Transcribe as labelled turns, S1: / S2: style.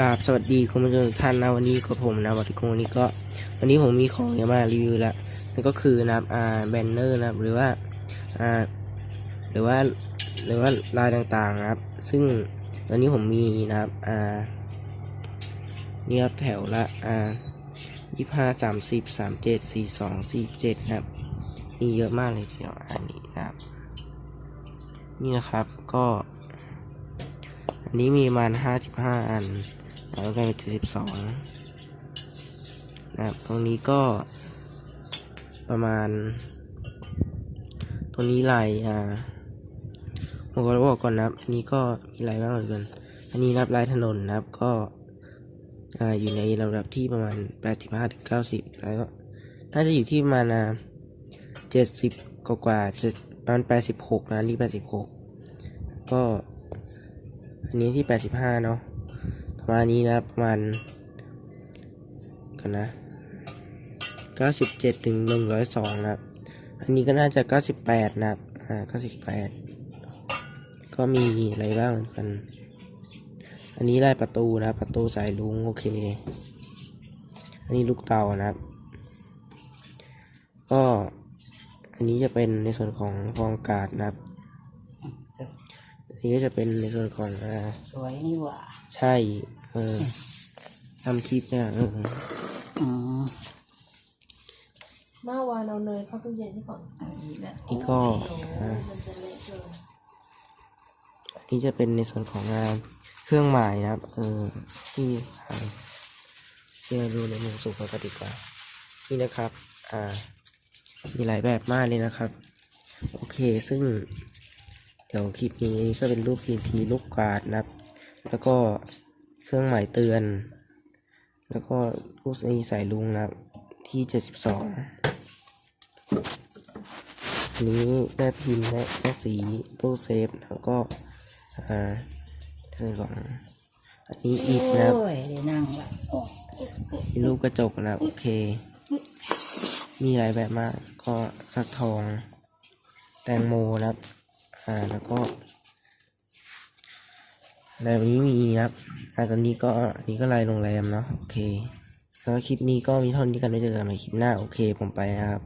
S1: กราบสวัสดีคุณผู้ชมทุกท่านนะวันนี้กับผมนะวัตถุคงวันนี้ก็ วันนี้ผมมีของจะมารีวิวล้วนั่นก็คือนะอ่าแบนเนอร์นะครับหรือว่าอ่าหรือว่าหรือว่าลายต่างๆนะครับ ซึ่งตอนนี้ผมมีนะครับอ่านี่ครับแถวละอ่ายี่ห้าสามสิบสามเจ็ดสี่สองสี่เจ็ดนะครับมีเยอะมากเลยทีเดียวอันนี้นะครับ นี่นะครับก็อันนี้มีประมาณห้าสิบห้าอัน แล้วก็เป็นเจ็ดสิบสองนะครับ ตรงนี้ก็ประมาณ ตัวนี้ลายอ่าผมก็บอกก่อนนะครับ อันนี้ก็มีลายบ้างเหมือนกัน อันนี้นับลายถนนนะครับ ก็อ่าอยู่ในระดับที่ประมาณแปดสิบห้าถึงเก้าสิบแล้วก็น่าจะอยู่ที่ประมาณเจ็ดสิบกว่าๆจะประมาณแปดสิบหกนะนี่แปดสิบหกก็ อันนี้ที่แปดสิบห้าเนาะ ประมาณนี้นะครับประมาณกันนะเก้าสิบเจ็ดถึงหนึ่งร้อยสองนะครับ อันนี้ก็น่าจะเก้าสิบแปดนะครับ อ่าเก้าสิบแปดก็มีอะไรบ้างเหมือนกัน อันนี้ลายประตูนะครับประตูสายลุงโอเค อันนี้ลูกเตานะครับ ก็อันนี้จะเป็นในส่วนของฟองอากาศนะครับ อันนี้ก็จะเป็นในส่วนของอ่า
S2: สวยนี่หว่า
S1: ใช่ เออทำคลิปเนี่ยเออ
S2: อืม
S3: เมื่อวานเอาเนยเข้าตู้เย็นที่ก่อน
S2: อันนี้แหละ
S1: นี่ก็อ่า
S3: มันจะเละเกิน
S1: อันนี้จะเป็นในส่วนของงานเครื่องหมายนะครับ เออที่ทางเชื่อดูในมุมสูงกันดีกว่า นี่นะครับ อ่า มีหลายแบบมากเลยนะครับ โอเค ซึ่ง เดี๋ยวคลิปนี้ก็เป็นรูปทีทีลูกกวาดนะครับ แล้วก็ เครื่องหมายเตือน แล้วก็รูปนี้สายลุงนะครับ ที่เจ็ดสิบสองอันนี้แม่พิมพ์และแม่สีตู้เซฟแล้วก็อ่าในส่วนของอันนี้อิฐนะครับ
S2: โอ้ยได้นั่งละโอ้
S1: มีรูปกระจกนะครับโอเค มีหลายแบบมากก็สักทอง แตงโมนะครับ อ่าแล้วก็ ในวันนี้มีครับอ่าตอนนี้ก็อันนี้ก็ลายโรงแรมเนาะโอเคแล้วคลิปนี้ก็มีเท่านี้กันไว้เจอกันใหม่คลิปหน้าโอเคผมไปนะครับ